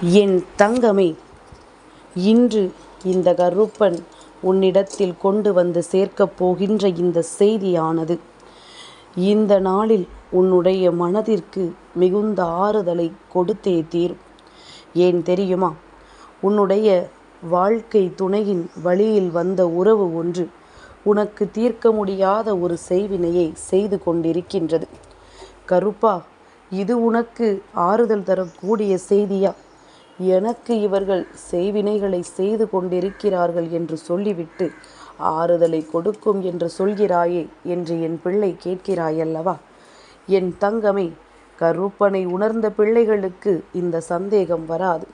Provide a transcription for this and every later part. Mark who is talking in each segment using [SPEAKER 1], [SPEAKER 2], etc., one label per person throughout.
[SPEAKER 1] என் தங்கமே இன்று இந்த கருப்பன் உன்னிடத்தில் கொண்டு வந்து சேர்க்கப் போகின்ற இந்த செய்தியானது இந்த நாளில் உன்னுடைய மனதிற்கு மிகுந்த ஆறுதலை கொடுத்தே தீரும். ஏன் தெரியுமா? உன்னுடைய வாழ்க்கை துணையின் வழியில் வந்த உறவு ஒன்று உனக்கு தீர்க்க முடியாத ஒரு செய்வினையை செய்து கொண்டிருக்கின்றது. கருப்பா இது உனக்கு ஆறுதல் தரக்கூடிய செய்தியா? எனக்கு இவர்கள் செய்வினைகளை செய்து கொண்டிருக்கிறார்கள் என்று சொல்லிவிட்டு ஆறுதலை கொடுக்கும் என்று சொல்கிறாயே என்று என் பிள்ளை கேட்கிறாயல்லவா? என் தங்கமே கருப்பனை உணர்ந்த பிள்ளைகளுக்கு இந்த சந்தேகம் வராது.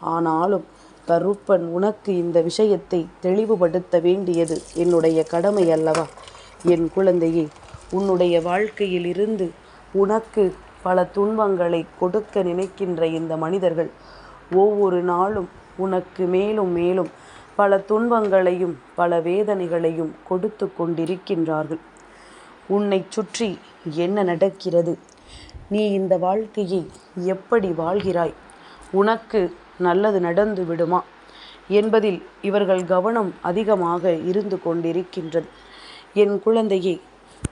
[SPEAKER 1] ஆனாலும் கருப்பன் உனக்கு இந்த விஷயத்தை தெளிவுபடுத்த வேண்டியது என்னுடைய கடமை அல்லவா என் குழந்தையே உன்னுடைய வாழ்க்கையில் இருந்து உனக்கு பல துன்பங்களை கொடுக்க நினைக்கின்ற இந்த மனிதர்கள் ஒவ்வொரு நாளும் உனக்கு மேலும் மேலும் பல துன்பங்களையும் பல வேதனைகளையும் கொடுத்து கொண்டிருக்கின்றார்கள். உன்னை சுற்றி என்ன நடக்கிறது? நீ இந்த வாழ்க்கையை எப்படி வாழ்கிறாய்? உனக்கு நல்லது நடந்து விடுமா? என்பதில் இவர்கள் கவனம் அதிகமாக இருந்து கொண்டிருக்கின்றது. என் குழந்தையே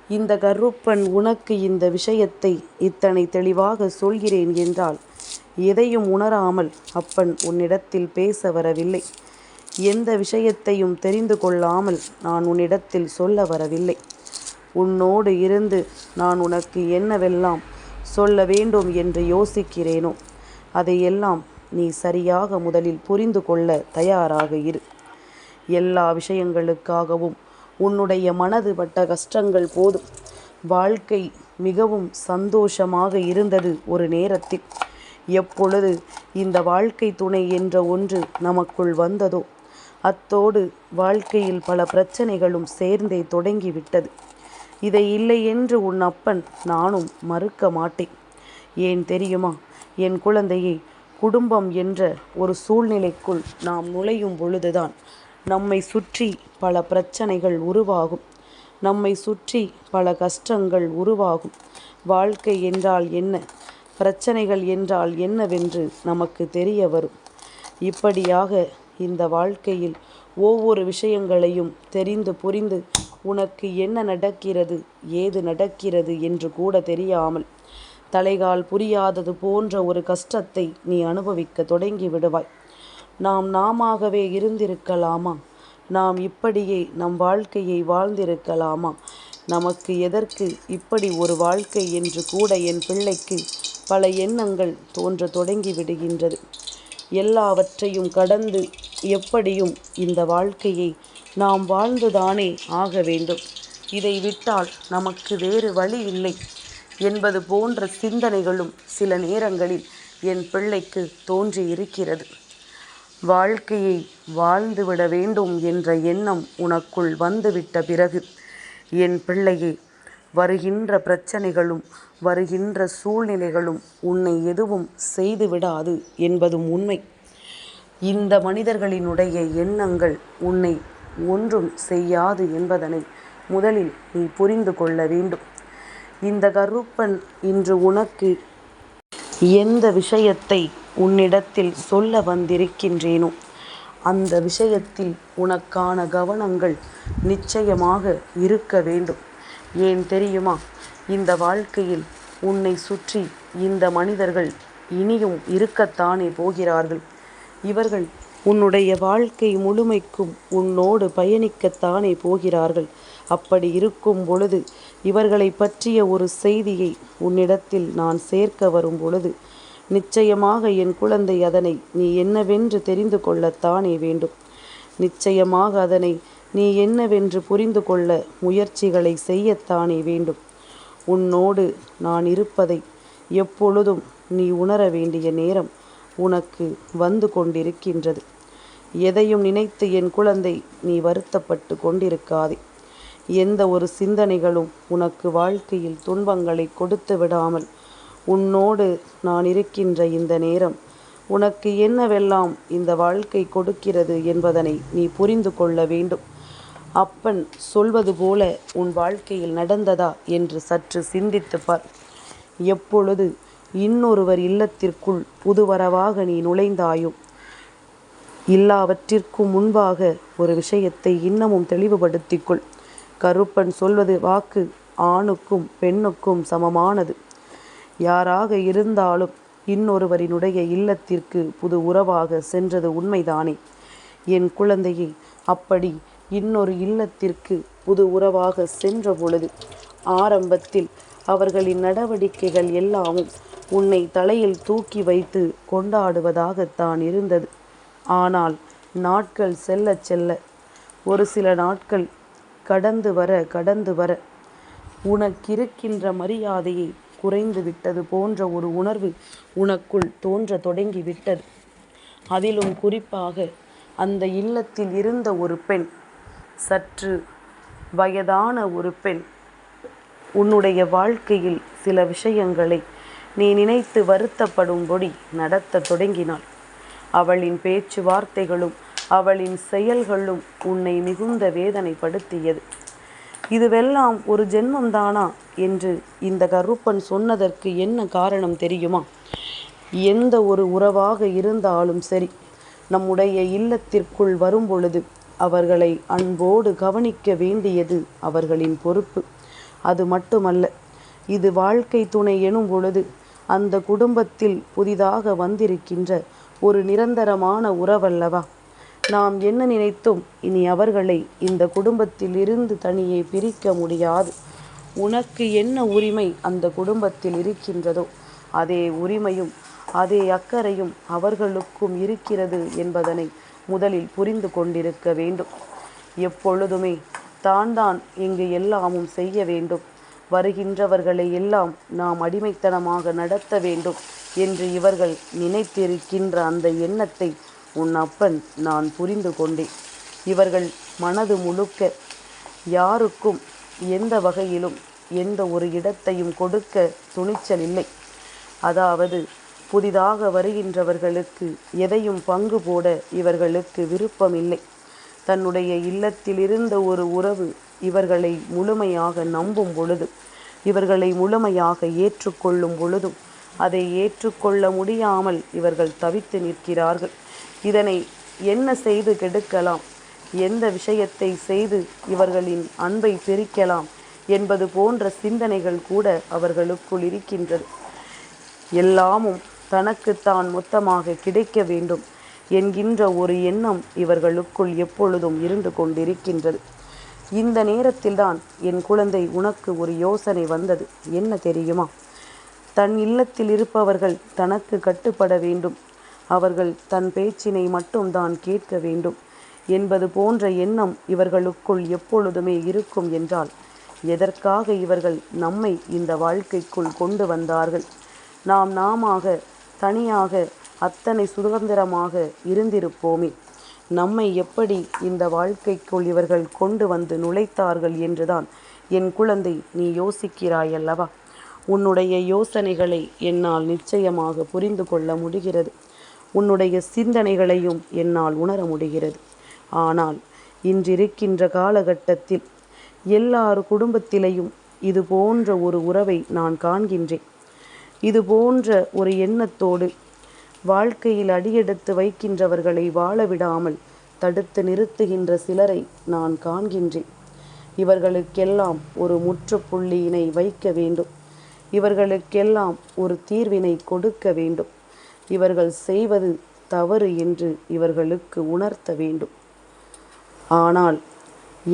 [SPEAKER 1] இந்த கருப்பன் உனக்கு இந்த விஷயத்தை இத்தனை தெளிவாக சொல்கிறேன் என்றால் எதையும் உணராமல் அப்பன் உன்னிடத்தில் பேச வரவில்லை. எந்த விஷயத்தையும் தெரிந்து கொள்ளாமல் நான் உன்னிடத்தில் சொல்ல வரவில்லை. உன்னோடு இருந்து நான் உனக்கு என்னவெல்லாம் சொல்ல வேண்டும் என்று யோசிக்கிறேனோ அதையெல்லாம் நீ சரியாக முதலில் புரிந்து கொள்ள தயாராக இரு. எல்லா விஷயங்களுக்காகவும் உன்னுடைய மனது பட்ட கஷ்டங்கள் போதும். வாழ்க்கை மிகவும் சந்தோஷமாக இருந்தது ஒரு நேரத்தில். எப்பொழுது இந்த வாழ்க்கை துணை என்ற ஒன்று நமக்குள் வந்ததோ அத்தோடு வாழ்க்கையில் பல பிரச்சனைகளும் சேர்ந்தே தொடங்கிவிட்டது. இதை இல்லை என்று உன் அப்பன் நானும் மறுக்க மாட்டேன். ஏன் தெரியுமா? என் குழந்தையை குடும்பம் என்ற ஒரு சூழ்நிலைக்குள் நாம் நுழையும் பொழுதுதான் நம்மை சுற்றி பல பிரச்சனைகள் உருவாகும். நம்மை சுற்றி பல கஷ்டங்கள் உருவாகும். வாழ்க்கை என்றால் என்ன? பிரச்சனைகள் என்றால் என்னவென்று நமக்கு தெரிய வரும். இப்படியாக இந்த வாழ்க்கையில் ஒவ்வொரு விஷயங்களையும் தெரிந்து புரிந்து உனக்கு என்ன நடக்கிறது ஏது நடக்கிறது என்று கூட தெரியாமல் தலைகால் புரியாதது போன்ற ஒரு கஷ்டத்தை நீ அனுபவிக்க தொடங்கி விடுவாய். நாம் நாமாகவே இருந்திருக்கலாமா? நாம் இப்படியே நம் வாழ்க்கையை வாழ்ந்திருக்கலாமா? நமக்கு எதற்கு இப்படி ஒரு வாழ்க்கை என்று கூட என் பிள்ளைக்கு பல எண்ணங்கள் தோன்ற தொடங்கி விடுகின்றது எல்லாவற்றையும் கடந்து எப்படியும் இந்த வாழ்க்கையை நாம் வாழ்ந்துதானே ஆக வேண்டும். இதை விட்டால் நமக்கு வேறு வழி இல்லை என்பது போன்ற சிந்தனைகளும் சில நேரங்களில் என் பிள்ளைக்கு தோன்றி இருக்கிறது வாழ்க்கையை வாழ்ந்துவிட வேண்டும் என்ற எண்ணம் உனக்குள் வந்துவிட்ட பிறகு என் பிள்ளையே வருகின்ற பிரச்சனைகளும் வருகின்ற சூழ்நிலைகளும் உன்னை எதுவும் செய்துவிடாது என்பதும் உண்மை. இந்த மனிதர்களினுடைய எண்ணங்கள் உன்னை ஒன்றும் செய்யாது என்பதனை முதலில் நீ புரிந்து கொள்ள வேண்டும். இந்த கருப்பன் இன்று உனக்கு எந்த விஷயத்தை உன்னிடத்தில் சொல்ல வந்திருக்கின்றேனோ அந்த விஷயத்தில் உனக்கான கவனங்கள் நிச்சயமாக இருக்க வேண்டும். ஏன் தெரியுமா? இந்த வாழ்க்கையில் உன்னை சுற்றி இந்த மனிதர்கள் இனியும் இருக்கத்தானே போகிறார்கள். இவர்கள் உன்னுடைய வாழ்க்கை முழுமைக்கும் உன்னோடு பயணிக்கத்தானே போகிறார்கள். அப்படி இருக்கும் பொழுது இவர்களை பற்றிய ஒரு செய்தியை உன்னிடத்தில் நான் சேர்க்க வரும் பொழுது நிச்சயமாக என் குழந்தை அதனை நீ என்னவென்று தெரிந்து கொள்ளத்தானே வேண்டும். நிச்சயமாக அதனை நீ என்னவென்று புரிந்து கொள்ள முயற்சிகளை செய்யத்தானே வேண்டும். உன்னோடு நான் இருப்பதை எப்பொழுதும் நீ உணர வேண்டிய நேரம் உனக்கு வந்து கொண்டிருக்கின்றது. எதையும் நினைத்து என் குழந்தை நீ வருத்தப்பட்டு கொண்டிருக்காதே. எந்த ஒரு சிந்தனைகளும் உனக்கு வாழ்க்கையில் துன்பங்களை கொடுத்து விடாமல் உன்னோடு நான் இருக்கின்ற இந்த நேரம் உனக்கு என்னவெல்லாம் இந்த வாழ்க்கை கொடுக்கிறது என்பதனை நீ புரிந்து கொள்ள வேண்டும். அப்பன் சொல்வது போல உன் வாழ்க்கையில் நடந்ததா என்று சற்று சிந்தித்து பார் எப்பொழுது இன்னொருவர் இல்லத்திற்குள் புதுவரவாக நீ நுழைந்தாயோ? எல்லாவற்றிற்கும் முன்பாக ஒரு விஷயத்தை இன்னமும் தெளிவுபடுத்திக் கொள் கருப்பன் சொல்வது வாக்கு ஆணுக்கும் பெண்ணுக்கும் சமமானது. யாராக இருந்தாலும் இன்னொருவரினுடைய இல்லத்திற்கு புது உறவாக சென்றது உண்மைதானே? என் குழந்தையை அப்படி இன்னொரு இல்லத்திற்கு புது உறவாக சென்ற பொழுது ஆரம்பத்தில் அவர்களின் நடவடிக்கைகள் எல்லாமும் உன்னை தலையில் தூக்கி வைத்து கொண்டாடுவதாகத்தான் இருந்தது. ஆனால் நாட்கள் செல்ல செல்ல ஒரு சில நாட்கள் கடந்து வர கடந்து வர உனக்கிருக்கின்ற மரியாதையை குறைந்து விட்டது போன்ற ஒரு உணர்வு உனக்குள் தோன்ற தொடங்கி விட்டது. அதிலும் குறிப்பாக அந்த இல்லத்தில் இருந்த ஒரு பெண் சற்று வயதான ஒரு பெண் உன்னுடைய வாழ்க்கையில் சில விஷயங்களை நீ நினைத்து வருத்தப்படும்படி நடத்த தொடங்கினாள். அவளின் பேச்சுவார்த்தைகளும் அவளின் செயல்களும் உன்னை மிகுந்த வேதனைப்படுத்தியது. இதுவெல்லாம் ஒரு ஜென்மம்தானா? என்று இந்த கருப்பன் சொன்னதற்கு என்ன காரணம் தெரியுமா? எந்த ஒரு உறவாக இருந்தாலும் சரி நம்முடைய இல்லத்திற்குள் வரும்பொழுது அவர்களை அன்போடு கவனிக்க வேண்டியது அவர்களின் பொறுப்பு. அது மட்டுமல்ல இது வாழ்க்கை துணை எனும் பொழுது அந்த குடும்பத்தில் புதிதாக வந்திருக்கின்ற ஒரு நிரந்தரமான உறவல்லவா? நாம் என்ன நினைத்தும்? இனி அவர்களை இந்த குடும்பத்தில் இருந்து தனியே பிரிக்க முடியாது. உனக்கு என்ன உரிமை அந்த குடும்பத்தில் இருக்கின்றதோ அதே உரிமையும் அதே அக்கறையும் அவர்களுக்கும் இருக்கிறது என்பதனை முதலில் புரிந்து கொண்டிருக்க வேண்டும். எப்பொழுதுமே தான் தான் இங்கு எல்லாமும் செய்ய வேண்டும். வருகின்றவர்களை எல்லாம் நாம் அடிமைத்தனமாக நடத்த வேண்டும் என்று இவர்கள் நினைத்திருக்கின்ற அந்த எண்ணத்தை உன் அப்பன் நான் புரிந்து கொண்டேன். இவர்கள் மனது முழுக்க யாருக்கும் எந்த வகையிலும் எந்த ஒரு இடத்தையும் கொடுக்க துணிச்சல் இல்லை. அதாவது புதிதாக வருகின்றவர்களுக்கு எதையும் பங்கு போட இவர்களுக்கு விருப்பமில்லை. தன்னுடைய இல்லத்தில் இருந்த ஒரு உறவு இவர்களை முழுமையாக நம்பும் பொழுது இவர்களை முழுமையாக ஏற்றுக்கொள்ளும் பொழுதும் அதை ஏற்றுக்கொள்ள முடியாமல் இவர்கள் தவித்து நிற்கிறார்கள். இதனை என்ன செய்து கெடுக்கலாம்? எந்த விஷயத்தை செய்து இவர்களின் அன்பை பிரிக்கலாம்? என்பது போன்ற சிந்தனைகள் கூட அவர்களுக்குள் இருக்கின்றது. எல்லாமும் தனக்குத்தான் மொத்தமாக கிடைக்க வேண்டும் என்கின்ற ஒரு எண்ணம் இவர்களுக்குள் எப்பொழுதும் இருந்து கொண்டிருக்கின்றது. இந்த நேரத்தில்தான் என் குழந்தை உனக்கு ஒரு யோசனை வந்தது. என்ன தெரியுமா? தன் இல்லத்தில் இருப்பவர்கள் தனக்கு கட்டுப்பட வேண்டும். அவர்கள் தன் பேச்சினை மட்டும்தான் கேட்க வேண்டும் என்பது போன்ற எண்ணம் இவர்களுக்குள் எப்பொழுதுமே இருக்கும் என்றால் எதற்காக இவர்கள் நம்மை இந்த வாழ்க்கைக்குள் கொண்டு வந்தார்கள்? நாம் நாமாக தனியாக அத்தனை சுதந்திரமாக இருந்திருப்போமே. நம்மை எப்படி இந்த வாழ்க்கைக்குள் இவர்கள் கொண்டு வந்து நுழைத்தார்கள் என்றுதான் என் குழந்தை நீ யோசிக்கிறாய் அல்லவா உன்னுடைய யோசனைகளை என்னால் நிச்சயமாக புரிந்து கொள்ள முடிகிறது. உன்னுடைய சிந்தனைகளையும் என்னால் உணர முடிகிறது. ஆனால் இன்றிருக்கின்ற காலகட்டத்தில் எல்லார் குடும்பத்திலையும் இது போன்ற ஒரு உறவை நான் காண்கின்றேன். இது போன்ற ஒரு எண்ணத்தோடு வாழ்க்கையில் அடியெடுத்து வைக்கின்றவர்களை வாழ விடாமல் தடுத்து நிறுத்துகின்ற சிலரை நான் காண்கின்றேன். இவர்களுக்கெல்லாம் ஒரு முற்றுப்புள்ளியினை வைக்க வேண்டும். இவர்களுக்கெல்லாம் ஒரு தீர்வினை கொடுக்க வேண்டும். இவர்கள் செய்வது தவறு என்று இவர்களுக்கு உணர்த்த வேண்டும். ஆனால்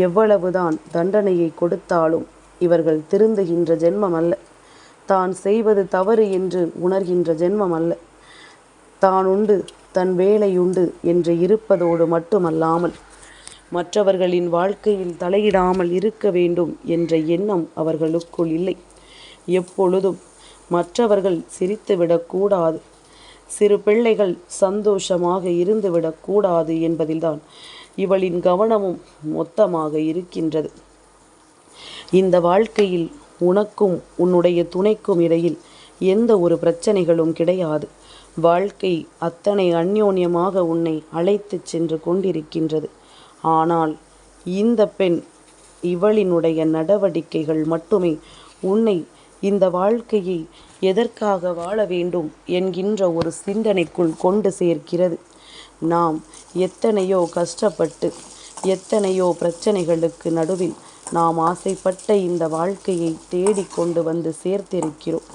[SPEAKER 1] எவ்வளவுதான் தண்டனையை கொடுத்தாலும் இவர்கள் திருந்துகின்ற ஜென்மம் அல்ல. தான் செய்வது தவறு என்று உணர்கின்ற ஜென்மம் அல்ல. தான் உண்டு தன் வேலை உண்டு என்று இருப்பதோடு மட்டுமல்லாமல் மற்றவர்களின் வாழ்க்கையில் தலையிடாமல் இருக்க வேண்டும் என்ற எண்ணம் அவர்களுக்குள் இல்லை. எப்பொழுதும் மற்றவர்கள் சிரித்துவிடக்கூடாது சிறு பிள்ளைகள் சந்தோஷமாக இருந்துவிடக்கூடாது என்பதில்தான் இவளின் கவனமும் மொத்தமாக இருக்கின்றது. இந்த வாழ்க்கையில் உனக்கும் உன்னுடைய துணைக்கும் இடையில் எந்த ஒரு பிரச்சனைகளும் கிடையாது. வாழ்க்கை அத்தனை அந்யோன்யமாக உன்னை அழைத்துச் சென்று கொண்டிருக்கின்றது. ஆனால் இந்த பெண் இவளினுடைய நடவடிக்கைகள் மட்டுமே உன்னை இந்த வாழ்க்கையை எதற்காக வாழ வேண்டும் என்கின்ற ஒரு சிந்தனைக்குள் கொண்டு சேர்க்கிறது. நாம் எத்தனையோ கஷ்டப்பட்டு எத்தனையோ பிரச்சனைகளுக்கு நடுவில் நாம் ஆசைப்பட்ட இந்த வாழ்க்கையை தேடி கொண்டு வந்து சேர்த்திருக்கிறோம்.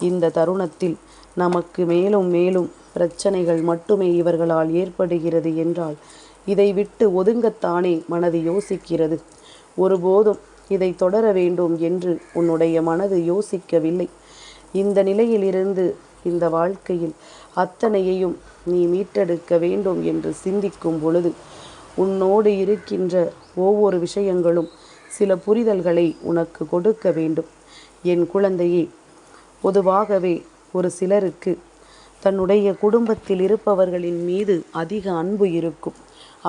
[SPEAKER 1] இந்த தருணத்தில் நமக்கு மேலும் மேலும் பிரச்சனைகள் மட்டுமே இவர்களால் ஏற்படுகிறது என்றால் இதை விட்டு ஒதுங்கத்தானே மனது யோசிக்கிறது? ஒருபோதும் இதை தொடர வேண்டும் என்று உன்னுடைய மனது யோசிக்கவில்லை. இந்த நிலையிலிருந்து இந்த வாழ்க்கையில் அத்தனையையும் நீ மீட்டெடுக்க வேண்டும் என்று சிந்திக்கும் பொழுது உன்னோடு இருக்கின்ற ஒவ்வொரு விஷயங்களும் சில புரிதல்களை உனக்கு கொடுக்க வேண்டும். என் குழந்தையே பொதுவாகவே ஒரு சிலருக்கு தன்னுடைய குடும்பத்தில் இருப்பவர்களின் மீது அதிக அன்பு இருக்கும்.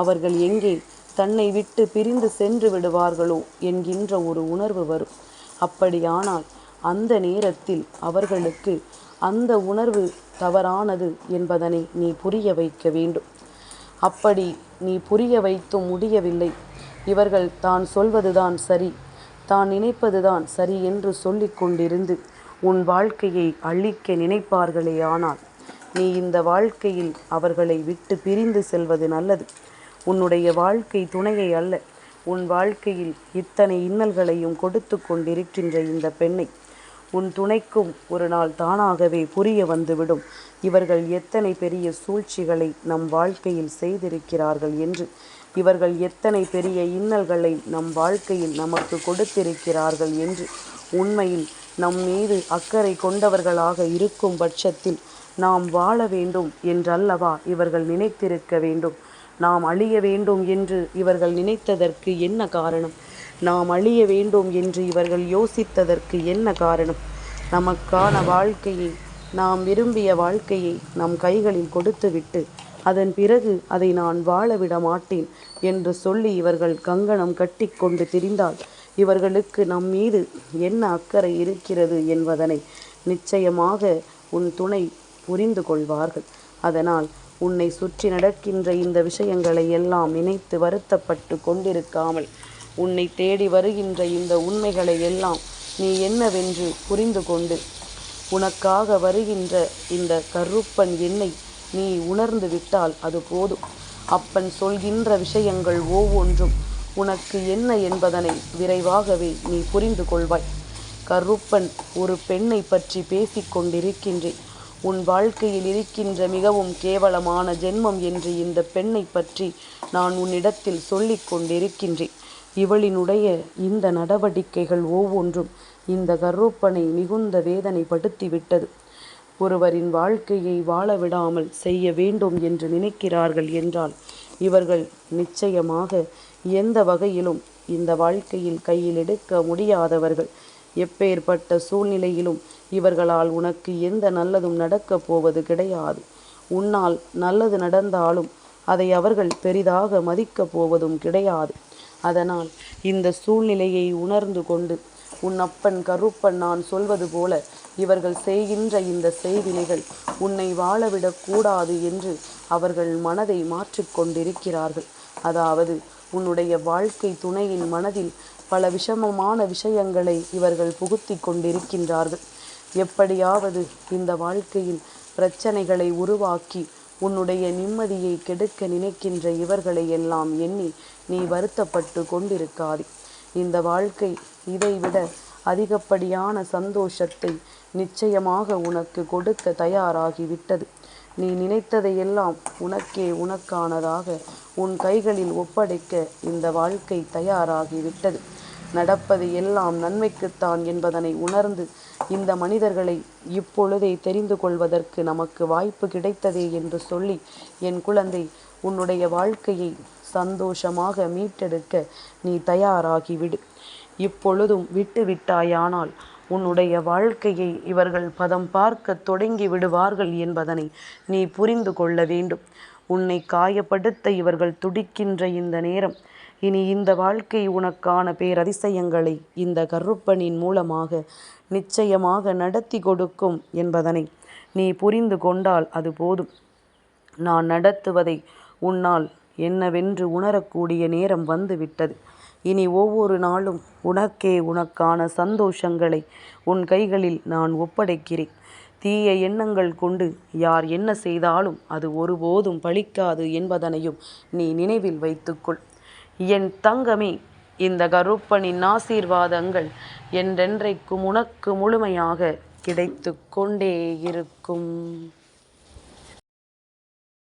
[SPEAKER 1] அவர்கள் எங்கே தன்னை விட்டு பிரிந்து சென்று விடுவார்களோ என்கின்ற ஒரு உணர்வு வரும். அப்படியானால் அந்த நேரத்தில் அவர்களுக்கு அந்த உணர்வு தவறானது என்பதனை நீ புரிய வைக்க வேண்டும். அப்படி நீ புரிய வைத்தும் முடியவில்லை. இவர்கள் தான் சொல்வதுதான் சரி. தான் நினைப்பதுதான் சரி என்று சொல்லி கொண்டிருந்து உன் வாழ்க்கையை அழிக்க நினைப்பார்களே ஆனால் நீ இந்த வாழ்க்கையில் அவர்களை விட்டு பிரிந்து செல்வது நல்லது. உன்னுடைய வாழ்க்கை துணையை அல்ல உன் வாழ்க்கையில் இத்தனை இன்னல்களையும் கொடுத்து கொண்டிருக்கின்ற இந்த பெண்ணை உன் துணைக்கும் ஒரு நாள் தானாகவே புரிய வந்துவிடும். இவர்கள் எத்தனை பெரிய சூழ்ச்சிகளை நம் வாழ்க்கையில் செய்திருக்கிறார்கள் என்று இவர்கள் எத்தனை பெரிய இன்னல்களை நம் வாழ்க்கையில் நமக்கு கொடுத்திருக்கிறார்கள் என்று உண்மையில் நம் மீது அக்கறை கொண்டவர்களாக இருக்கும் பட்சத்தில் நாம் வாழ வேண்டும் என்றல்லவா இவர்கள் நினைத்திருக்க வேண்டும்? நாம் அழிய வேண்டும் என்று இவர்கள் நினைத்ததற்கு என்ன காரணம்? நாம் அழிய வேண்டும் என்று இவர்கள் யோசித்ததற்கு என்ன காரணம்? நமக்கான வாழ்க்கையை நாம் விரும்பிய வாழ்க்கையை நம் கைகளில் கொடுத்துவிட்டு அதன் பிறகு அதை நான் வாழவிட மாட்டேன் என்று சொல்லி இவர்கள் கங்கணம் கட்டி கொண்டு திரிந்தால் இவர்களுக்கு நம் மீது என்ன அக்கறை இருக்கிறது என்பதனை நிச்சயமாக உன் துணை புரிந்து கொள்வார்கள். அதனால் உன்னை சுற்றி நடக்கின்ற இந்த விஷயங்களை எல்லாம் நினைத்து வருத்தப்பட்டு கொண்டிருக்காமல் உன்னை தேடி வருகின்ற இந்த உண்மைகளை எல்லாம் நீ என்னவென்று புரிந்து கொண்டு உனக்காக வருகின்ற இந்த கருப்பன் என்னை நீ உணர்ந்து விட்டால் அது போதும். அப்பன் சொல்கின்ற விஷயங்கள் ஒவ்வொன்றும் உனக்கு என்ன என்பதனை விரைவாகவே நீ புரிந்து கொள்வாய். கருப்பன் ஒரு பெண்ணை பற்றி பேசிக்கொண்டிருக்கின்றேன் உன் வாழ்க்கையில் இருக்கின்ற மிகவும் கேவலமான ஜென்மம் என்று இந்த பெண்ணை பற்றி நான் உன்னிடத்தில் சொல்லிக் கொண்டிருக்கின்றேன். இவளினுடைய இந்த நடவடிக்கைகள் ஒவ்வொன்றும் இந்த கருப்பனை மிகுந்த வேதனைப்படுத்திவிட்டது. ஒருவரின் வாழ்க்கையை வாழ விடாமல் செய்ய வேண்டும் என்று நினைக்கிறார்கள் என்றால் இவர்கள் நிச்சயமாக எந்த வகையிலும் இந்த வாழ்க்கையில் கையில் எடுக்க முடியாதவர்கள். எப்பேற்பட்ட சூழ்நிலையிலும் இவர்களால் உனக்கு எந்த நல்லதும் நடக்கப் போவது கிடையாது. உன்னால் நல்லது நடந்தாலும் அதை அவர்கள் பெரிதாக மதிக்கப் போவதும் கிடையாது. அதனால் இந்த சூழ்நிலையை உணர்ந்து கொண்டு உன் அப்பன் கருப்பன் நான் சொல்வது போல இவர்கள் செய்கின்ற இந்த செய்வினைகள் உன்னை வாழவிடக் கூடாது என்று அவர்கள் மனதை மாற்றிக்கொண்டிருக்கிறார்கள் அதாவது உன்னுடைய வாழ்க்கை துணையின் மனதில் பல விஷமமான விஷயங்களை இவர்கள் புகுத்தி கொண்டிருக்கின்றார்கள். எப்படியாவது இந்த வாழ்க்கையில் பிரச்சனைகளை உருவாக்கி உன்னுடைய நிம்மதியை கெடுக்க நினைக்கின்ற இவர்களை எல்லாம் எண்ணி நீ வருத்தப்பட்டு கொண்டிருக்காதே. இந்த வாழ்க்கை இதைவிட அதிகப்படியான சந்தோஷத்தை நிச்சயமாக உனக்கு கொடுக்க தயாராகிவிட்டது. நீ நினைத்ததையெல்லாம் உனக்கே உனக்கானதாக உன் கைகளில் ஒப்படைக்க இந்த வாழ்க்கை தயாராகிவிட்டது. நடப்பது எல்லாம் நன்மைக்குத்தான் என்பதனை உணர்ந்து இந்த மனிதர்களை இப்பொழுதே தெரிந்து கொள்வதற்கு நமக்கு வாய்ப்பு கிடைத்ததே என்று சொல்லி என் குழந்தை உன்னுடைய வாழ்க்கையை சந்தோஷமாக மீட்டெடுக்க நீ தயாராகிவிடு. இப்பொழுதும் விட்டு விட்டாயானால் உன்னுடைய வாழ்க்கையை இவர்கள் பதம் பார்க்க தொடங்கி விடுவார்கள் என்பதனை நீ புரிந்து கொள்ள வேண்டும். உன்னை காயப்படுத்த இவர்கள் துடிக்கின்ற இந்த நேரம் இனி இந்த வாழ்க்கை உனக்கான பேரதிசயங்களை இந்த கருப்பனின் மூலமாக நிச்சயமாக நடத்தி கொடுக்கும் என்பதனை நீ புரிந்து கொண்டால் அது போதும். நான் நடத்துவதை உன்னால் என்னவென்று உணரக்கூடிய நேரம் வந்துவிட்டது. இனி ஒவ்வொரு நாளும் உனக்கே உனக்கான சந்தோஷங்களை உன் கைகளில் நான் ஒப்படைக்கிறேன். தீய எண்ணங்கள் கொண்டு யார் என்ன செய்தாலும் அது ஒருபோதும் பலிக்காது என்பதனையும் நீ நினைவில் வைத்துக்கொள். என் தங்கமே இந்த கருப்பனின் ஆசீர்வாதங்கள் என்றென்றைக்கும் உனக்கு முழுமையாக கிடைத்து கொண்டே இருக்கும்.